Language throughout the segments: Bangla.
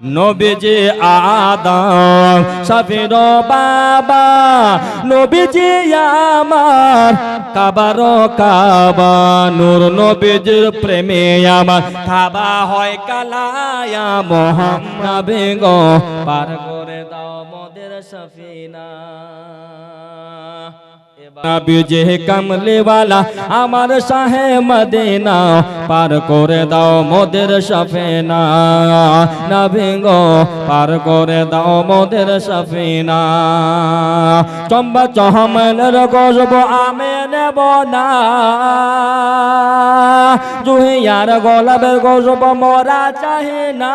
নবীজি আদম সফির বাবা নবীজি আমার, কাবার কাবা, নূর নবীজির প্রেমে আমার, কাবা হয় কালায়া মোহাম্মদ গো পার করে দাও মোদের সফিনা। নবীজি কামলিওয়ালা আমার শাহে মদিনা পার করে দাও মোদের সফিনা নবী গো পার করে দাও মোদের সফিনা চম্বা চহমলের গজব আমি নেব না জুহিয়ার গোলাপের গজব মরা চাহে না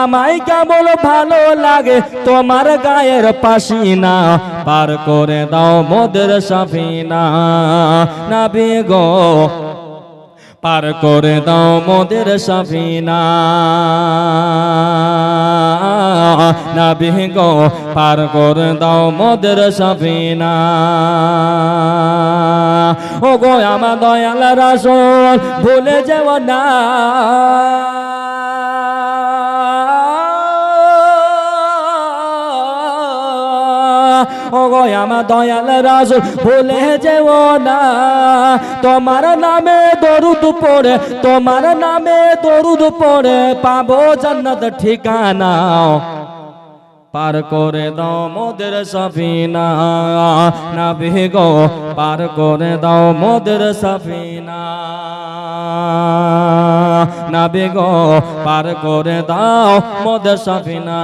আমায় কেবল ভালো লাগে তোমার গায়ের পাসিনা পার করে দাও মোদের সাফিনা। নাবি গো, পার করে দাও মোদের সাফিনা। নাবি গো, পার করে দাও মোদের সাফিনা। ও গো আমার দয়াল রাসূল, ভুলে যেও না। ও ভুলে যেও না। তোমার নামে দরুদ পড়ে, তোমার নামে দরুদ পড়ে, পাবো জান্নাত ঠিকানা। পার করে দাও মোদের সফিনা। নাবি গো, পার করে দাও মোদের সফিনা। নাবি গো পার করে দাও মোদের সফিনা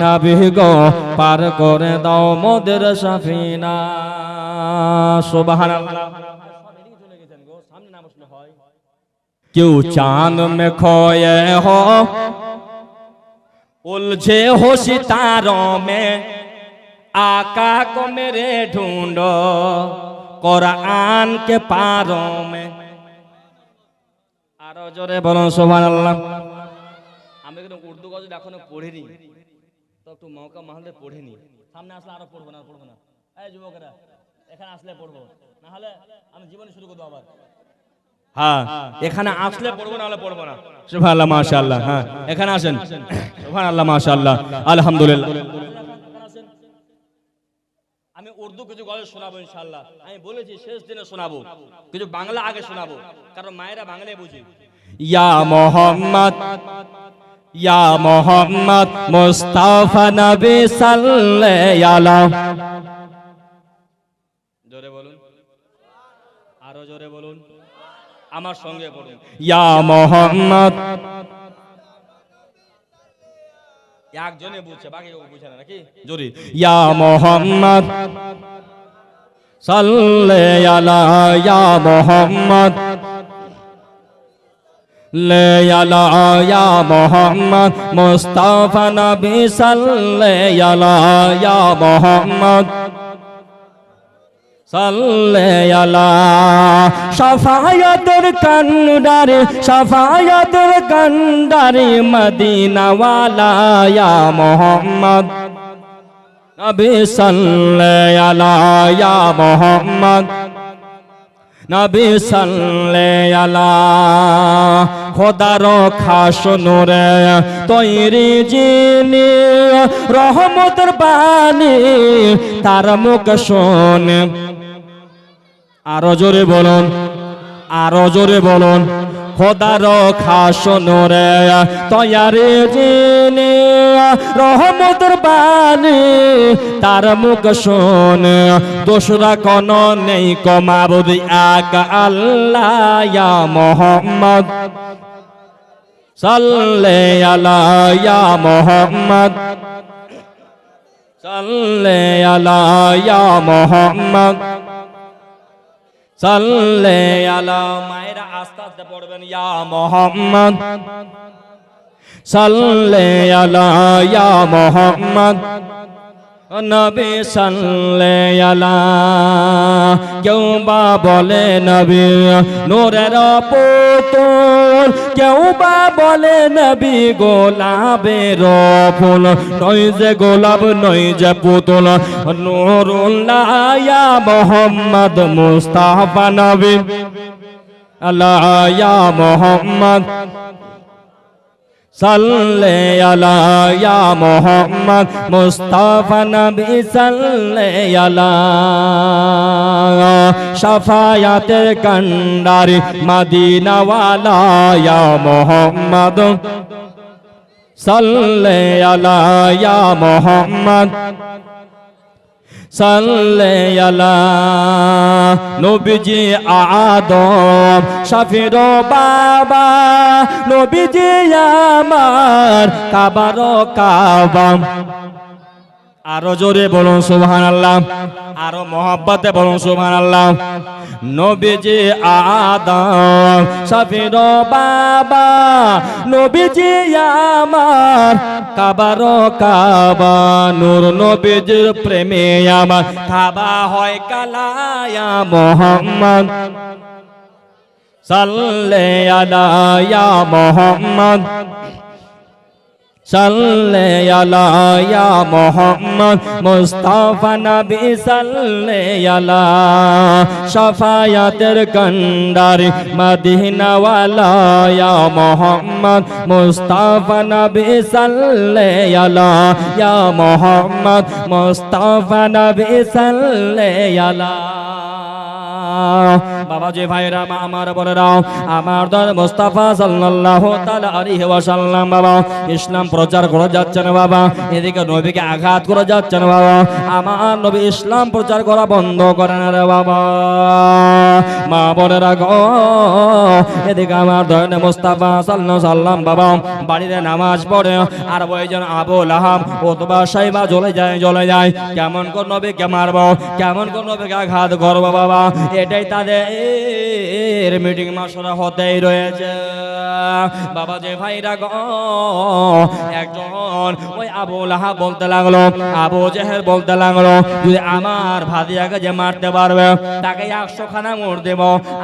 নাবি গো পার করে দাও মোদের সফিনা সুবহানাল্লাহ क्यों चांद में खोए हो उलझे हो सितारों में आका को मेरे ढूंढो कुरान के पारों में আরো জোরে বলুন সোমান আল্লাহ আমি কিন্তু উর্দু গজল এখনও পড়িনি তো একটু মৌকা মাহলে পড়িনি। সামনে আসলে আরও পড়ব না পড়ব না। এই যুবকেরা এখানে আসলে পড়ব। না হলে আমি জীবনে শুরু করব আবার। হ্যাঁ। এখানে আসলে পড়ব না হলে পড়ব না। সুবহানাল্লাহ মাশাআল্লাহ হ্যাঁ। এখানে আসেন। সুবহানাল্লাহ মাশাআল্লাহ। আলহামদুলিল্লাহ। আমি উর্দু কিছু গল্প শোনাবো ইনশাআল্লাহ। আমি বলেছি শেষ দিনে শোনাবো। কিছু বাংলা আগে শোনাবো। কারণ মায়েরা বাংলায় বুঝে। ইয়া মোহাম্মদ ইয়া মোহাম্মদ, মুস্তাফা নবী সাল্লাল্লাহু জোরে বলুন। আরও জোরে বলুন। আমার সঙ্গে পড়ুন। ইয়া মোহাম্মদ। একজনে বুঝছে, বাকি কেউ বুঝে না, নাকি? জোরে। ইয়া মোহাম্মদ। সাল্লে ইয়া মোহাম্মদ লে আলা ইয়া মোহাম্মদ মুস্তাফা নবী সাল্লে আলা ইয়া মোহাম্মদ সাফায়াতের কান্ডারে সাফায়াতের কান্ডারে মদিনাওয়ালা ইয়া মোহাম্মদ নবী সাল্লে আলা মোহাম্মদ নবী সাল্লে আলা, খোদার খাস নুরে তৈরি জিনি রহমতের বাণী, তার মুখ শোন আরও জোরে বলুন, আরও জোরে বলুন। খোদার খাস নূরে তৈরি জিনি রহমতের বাণী তার মুখ শোন দোসরা কোন নেই কমাবুদ এক আল্লাহ মোহাম্মদ। সাল্লে আলা ইয়া মোহাম্মদ। সাল্লে আলা ইয়া মোহাম্মদ। সাল্লে আলা মায়েরা আস্তে আস্তে পড়বেন ইয়া মোহাম্মদ। সাল্লে আলা ইয়া মোহাম্মদ। নবী আলা। কেউ বা বলে নবী, নূরের পুতুল। কেউ বা বলে নবী, গোলাপের ফুল। নই যে গোলাপ নই যে পুতুল। নুরুল্লাহ মোহাম্মদ মুস্তাফা নবী। আল্লাহ মোহাম্মদ সাল্লে আলা ইয়া মোহাম্মদ মুস্তাফা নবী সাল্লে আলা শাফায়াতের কান্ডারি মদিনা ওয়ালা ইয়া মোহাম্মদ সাল্লে আলা ইয়া মোহাম্মদ সাল্লে আলা নবীজি আদম শাফির বাবা নবীজি আমার কাবার কাবা। আরও জোরে বলুন সুবহান আল্লাহ আরও মহব্বতে বলুন সুবহান আল্লাহ নবীজি আদম শাফির বাবা। নবীজি আমার, কাবার কাবা। নূর নবীজির প্রেমে আমার। কাবা হয় কালায়া মোহাম্মদ। সাল্লে আলাইয়া মোহাম্মদ। সাল্লে আলা মোহাম্মদ মুস্তাফা নবী সাল্লে আলা শাফায়াতের কন্ডারি মদিনা ওয়ালা ইয়া মোহাম্মদ মুস্তাফা নবী সাল্লে আলা ইয়া মোহাম্মদ মুস্তাফা নবী সাল্লে আলা বাবা যে ভাইরা, মা, আমার বলেরাও আমার দর মুস্তাফা সাল্লাল্লাহু তাআলা আলাইহি ওয়াসাল্লাম, বাবা, ইসলাম প্রচার করে যাচ্ছেন, বাবা, এদিকে নবীকে আঘাত করে যাচ্ছেন, বাবা, আমার নবী ইসলাম প্রচার করা বন্ধ করেন রে, বাবা। মা বলেরা গো এদিকে আমার দয়ানে মুস্তাফা সাল্লাল্লাহু সাল্লাম বাবা, বাড়িতে নামাজ পড়ে, আর ওইজন আবু লাহাব অথবা সাইবা জ্বলে যায় জ্বলে যায়। কেমন কোন নবীকে মারবো, কেমন কোন নবীকে আঘাত করব বাবা। এটাই তাদের মিটিং মাসরা হতেই রয়েছে। বাবা যে ভাইরা গ একজন ওই আবু লাহাব বলতে লাগল, আবু জেহের বলতে লাগল, যদি আমার ভাদিয়াকে যে মারতে পারবে, তাকে একশো খানা মোড় দেব,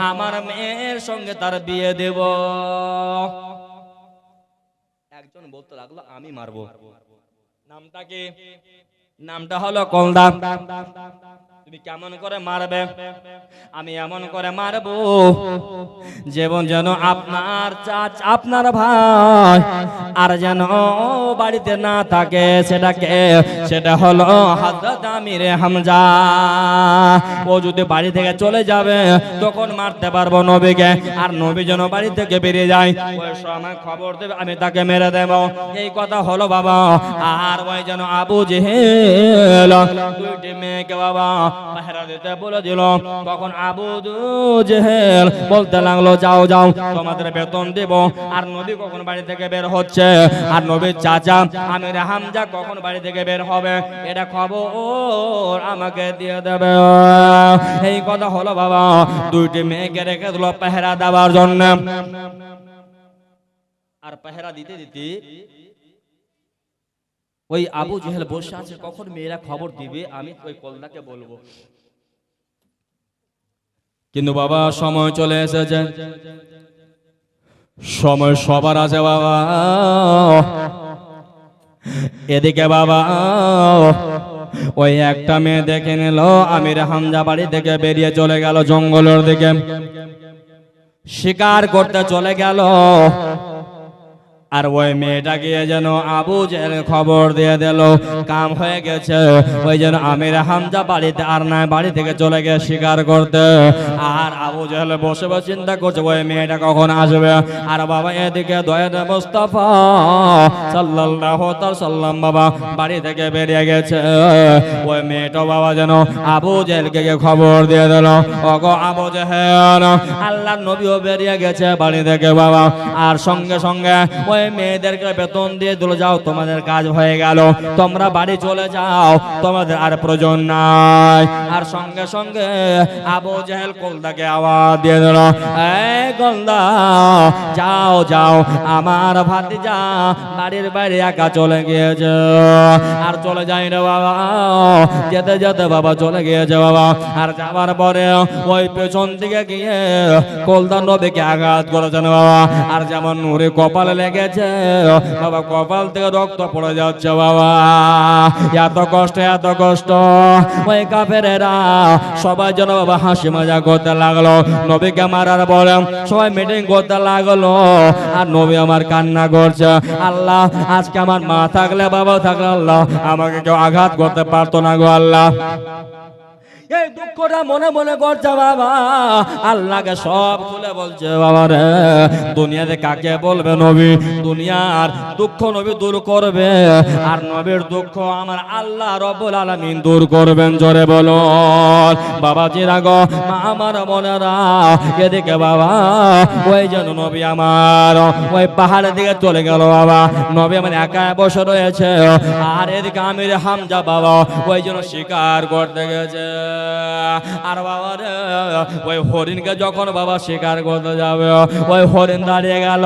আমার মেয়ের সঙ্গে তার বিয়ে দেব। একজন বলতে লাগল, আমি মারবো। নামটা কি? নামটা হলো কলদা। তুমি কেমন করে মারবে? আমি এমন করে মারবো যেমন যেন আপনার চাচ, আপনার ভাই, আর যেন বাড়িতে না থাকে, সেটাকে, সেটা হলো হাজরত আমির হামজা। ও যদি বাড়ি থেকে চলে যাবে, তখন মারতে পারব নবীকে, আর নবী যেন বাড়ি থেকে বেরিয়ে যায়, ওই খবর দেবে, আমি তাকে মেরে দেব। এই কথা হলো বাবা, আর ওই যেন আবু জেহেল, দুইটি মেয়েকে বাবা বলে দিল, তখন জেহেল বলতে লাগল, যাও যাও, তোমাদের বেতন দেব। আর কখন বাড়ি থেকে বের হচ্ছে? আর নবীর চাচা আমির হামজা কখন বাড়ি থেকে বের হবে? এটা খবর আমাকে দিয়ে দেবে। এই কথা হলো বাবা, দুইটি মেয়েকে রেখে দিল পাহারা দেওয়ার জন্য। আর পাহারা দিতে দিতে ওই আবু জেহেল বসে আছে কখন মেয়েরা খবর দিবে। আমি ওই কলদাকে বলব। কিন্তু বাবা সময় চলে এসেছে। সময় সবার আছে বাবা। এদিকে বাবা ওই একটা মেয়ে দেখে নিল আমির হামজা বাড়ি থেকে বেরিয়ে চলে গেল জঙ্গলের দিকে। শিকার করতে চলে গেল। আর ওই মেয়েটা গিয়ে যেন আবু জেল খবর দিয়ে দিল, কাম হয়ে গেছে। ওই যেন আমির হামজা বাড়িতে আর নাই, বাড়ি থেকে চলে গিয়ে শিকার করতে। আর আবু জেল বসে বসে চিন্তা করছে, ওই মেয়েটা কখন আসবে? আর বাবা, এদিকে দয়াতে মোস্তফা তাআলা সাল্লাম বাবা বাড়ি থেকে বেরিয়ে গেছে। ওই মেয়েটা বাবা যেন আবু জেলকে গিয়ে খবর দিয়ে দিল, ওগো আবু জেহেল, আল্লাহর নবীও বেরিয়ে গেছে বাড়ি থেকে বাবা। আর সঙ্গে সঙ্গে ওই মেয়েদেরকে বেতন দিয়ে দিল যাও, তোমাদের কাজ হয়ে গেল। তোমরা বাড়ি চলে যাও, তোমাদের আর প্রয়োজন নাই। আর সঙ্গে সঙ্গে আবু জেহেল কলদাকে আওয়াজ দিয়ে দিল কলদা, যাও যাও। আমার ভাতিজা বাড়ির বাইরে একা চলে গিয়েছে। আর চলে যাই রে বাবা, যেতে যেতে বাবা চলে গিয়েছে বাবা। আর যাওয়ার পরে ওই পেছন দিকে গিয়ে কলদা নবীকে আঘাত করেছেন বাবা। আর যেমন নুরে কপালে লেগে গেছে। বাবা, কপাল থেকে রক্ত পড়ে যাচ্ছে, বাবা। এত কষ্ট এত কষ্ট। ওই কাফেরেরা সবাই যেন বাবা হাসি মজা করতে লাগল। নবীকে মারার পরে সবাই মিটিং করতে লাগল। আর নবী আমার কান্না করছে, আল্লাহ, আজকে আমার মা থাকলে বাবা থাকলে, আল্লাহ, আমাকে কেউ আঘাত করতে পারতো না গো, আল্লাহ। এই দুঃখটা মনে মনে করছে বাবা। আল্লাহকে সব খুলে বলছে, বাবা রে, দুনিয়াতে কাকে বলবে নবী? দুনিয়ার দুঃখ নবী দূর করবে, আর নবীর দুঃখ আমার আল্লাহ রব্বুল আলামিন দূর করবেন, জোরে বলো। বাবা চিরাগ মা আমার মনেরা এদিকে বাবা, ওই যেন নবী আমার, ওই পাহাড়ের দিকে চলে গেল বাবা। নবী আমার একা বসে রয়েছে, আর এদিকে আমির হামজা বাবা, ওই জন্য শিকার করতে গেছে। আর বাবা রে, ওই হরিণকে যখন বাবা শিকার করতে যাবে, ওই হরিণ দাঁড়িয়ে গেল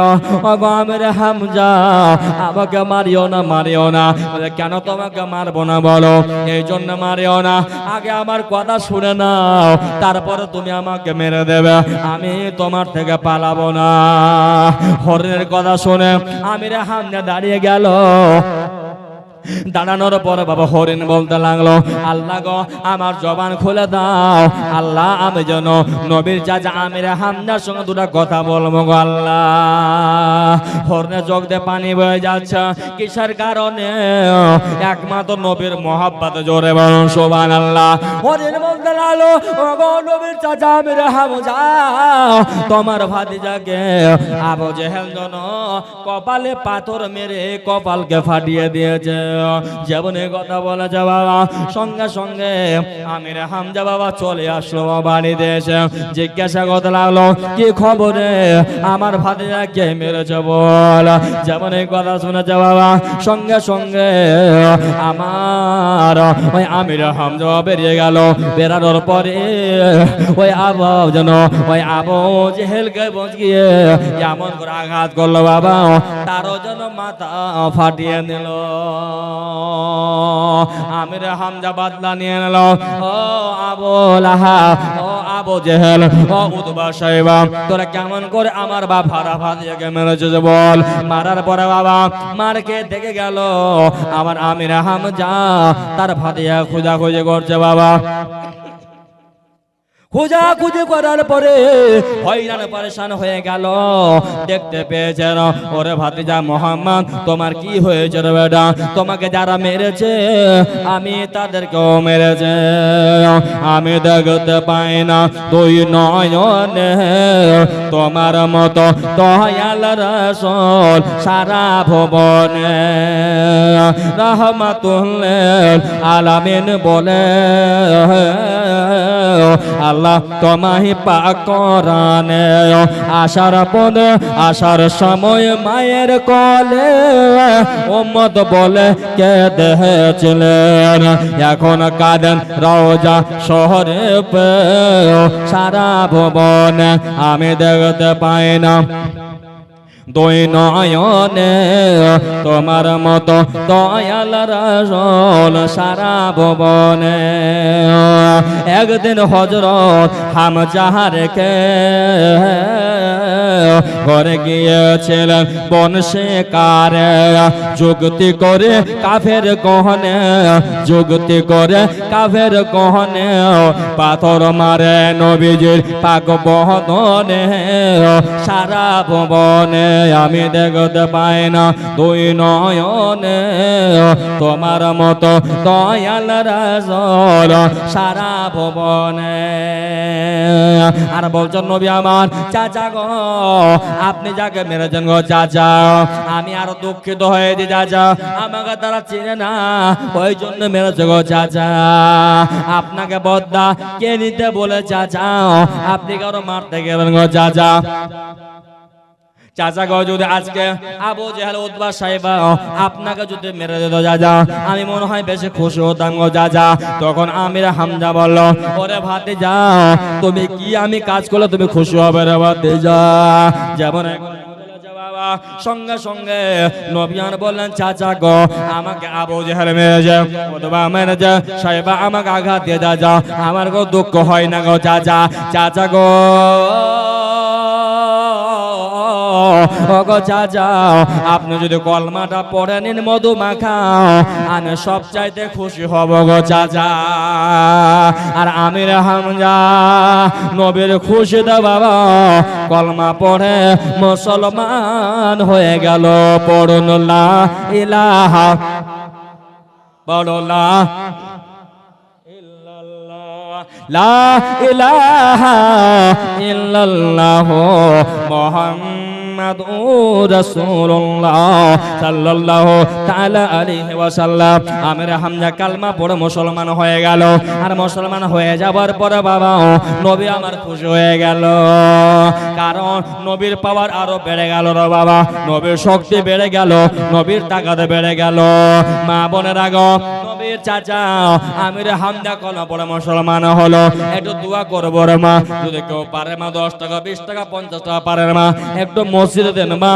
আমাকে মারিও না মারিও না। কেন তোমাকে মারবো না বলো? এই জন্য মারিও না। আগে আমার কথা শুনে নাও, তারপরে তুমি আমাকে মেরে দেবে। আমি তোমার থেকে পালাবো না। হরিণের কথা শুনে আমি আমির হামজা দাঁড়িয়ে গেল দাঁড়ানোর পরে বাবা হরিণ বলতে লাগল, আল্লাহ গো, আমার জবান খুলে দাও। আল্লাহ, আমি যেন নবীর চাচা আমির হামদার সঙ্গে দুটা কথা বলব গো আল্লাহ। হরিণের চোখ দিয়ে পানি বয়ে যাচ্ছে। কিসের কারণে? একমাত্র নবীর মহাব্বাত জোরে বলুন সোবান আল্লাহ হরিণ বলতে লাগল গো, নবীর চাচা আমির হামজা, তোমার ভাতিজাকে আবু জেহেল জন কপালে পাথর মেরে কপালকে ফাটিয়ে দিয়েছে। এ কথা বলেছে বাবা সঙ্গে সঙ্গে আমির হামজা বাবা চলে আসলো বাড়িতে এসে জিজ্ঞাসা করতে লাগল, কি খবরে আমার ভাতিজা কে মেরেছে বল। যেমন এই কথা শুনেছে বাবা, সঙ্গে সঙ্গে আমার ওই আমির হামজা বেরিয়ে গেল। বেরানোর পরে ওই আবু যেন ওই আবু জেহেলকে বসিয়ে এমন করে আঘাত করল বাবা, তারও যেন মাথা ফাটিয়ে নিল। আমির হামজা বাদলা নিয়ে নিল। ও আবু লাহা, ও আবু জেহেল, ও উতবা সাহেবা, তোরা কেমন করে আমার বাপ হারা ফাটিয়ে মেরেছে যে বল? মারার পরে বাবা মারকে দেখে গেল? আমার আমির হামজা, তার ফাটিয়া খোঁজা খুঁজে করছে বাবা। খোঁজা খুঁজে করার পরে হয়রান পরেশান হয়ে গেল। দেখতে পেয়েছেন ওরে ভাতিজা মোহাম্মদ, তোমার কি হয়েছে রে বেটা? তোমাকে যারা মেরেছে, আমি তাদেরকেও মেরেছে। আমি দেখতে পাই না, দুই নয়নে তোমার মতো দয়াল রসল সারা ভবনে। রহমাতুল্লাহ আলামিন বলে আল্লাহ তোমাহি পা করানে। আশার পদে, আশার সময় মায়ের কলে। ওম্মদ বলে কে দেহেছিলেন এখন কাঁদেন রওজা শহরে সারা ভবনে আমি দেখতে পাই না। দুই তোমার মতো দয়াল রসল সারা ভবনে। একদিন হজরত হাম যাহারকে ঘরে গিয়েছিলেন বন শিকারে যুক্তি করে কাফের কহনে যুক্তি করে কাফের কহনে পাথর মারে নবীজির পাক বহনে সারা ভবনে। আমি দেখতে পাই না, দুই নয়নে তোমার মতো দয়াল রাজল সারা ভবনে। আর বলছেন, নবী আমার চাচা গো, আপনি যাকে মেরেছেন গো চাচা, আমি আরও দুঃখিত হয়েছি চাচা, আমাকে তারা চিনে না, ওই জন্য মেরেছে গো চাচা। আপনাকে বদ্দা কে নিতে বলে চাচা? আপনি কারও মারতে গেলেন গো চাচা। চাচা গো, যদি আজকে আবু জেহাল উদ্বা সাহেবা আপনাকে যদি মেরে দিত যাজা আমি মনে হয় বেশি খুশি হতাম গো যাজা তখন আমির হামজা বলল, ওরে ভাতে যা তুমি কি আমি কাজ করলে তুমি খুশি হবে রে ভাতে যা যেমন সঙ্গে সঙ্গে নবিয়ান বললেন, চাচা গো, আমাকে আবু জেহাল মেরেছে অথবা মেরেছে, সাহেবা, আমাকে আঘাত দিয়ে যা যা। আমার গো দুঃখ হয় না গো, চাচা। চাচা গো ওগো চাচা আপনি যদি কলমাটা পড়ে নিন, মধু মাখাও, আমি সব চাইতে খুশি হব গো চাচা। আর আমির হামজা, নবীর খুশিতে বাবা, কলমা পড়ে মুসলমান হয়ে গেল, পড়ুন লা ইলাহা পড়লা লা ইলাহা ইল্লাল্লাহ মুহাম্মাদুর রাসূলুল্লাহ সাল্লাল্লাহু তাআলা আলাইহি ওয়াসাল্লাম আমির হামজা কালমা পড়ে মুসলমান হয়ে গেল। আর মুসলমান হয়ে যাবার পরে বাবা, নবী আমার খুশি হয়ে গেল। কারণ নবীর পাওয়ার আরও বেড়ে গেল রে বাবা। নবীর শক্তি বেড়ে গেল, নবীর তাকাতে বেড়ে গেল। মা বোনের আগ, নবীর চাচা, আমির হামদা কলম পড়ে মুসলমান হলো। একটু দোয়া করব রে মা। যদি কেউ পারে মা, দশ টাকা, বিশ টাকা, পঞ্চাশ টাকা পারে মা। একটু মসজিদে দেন মা।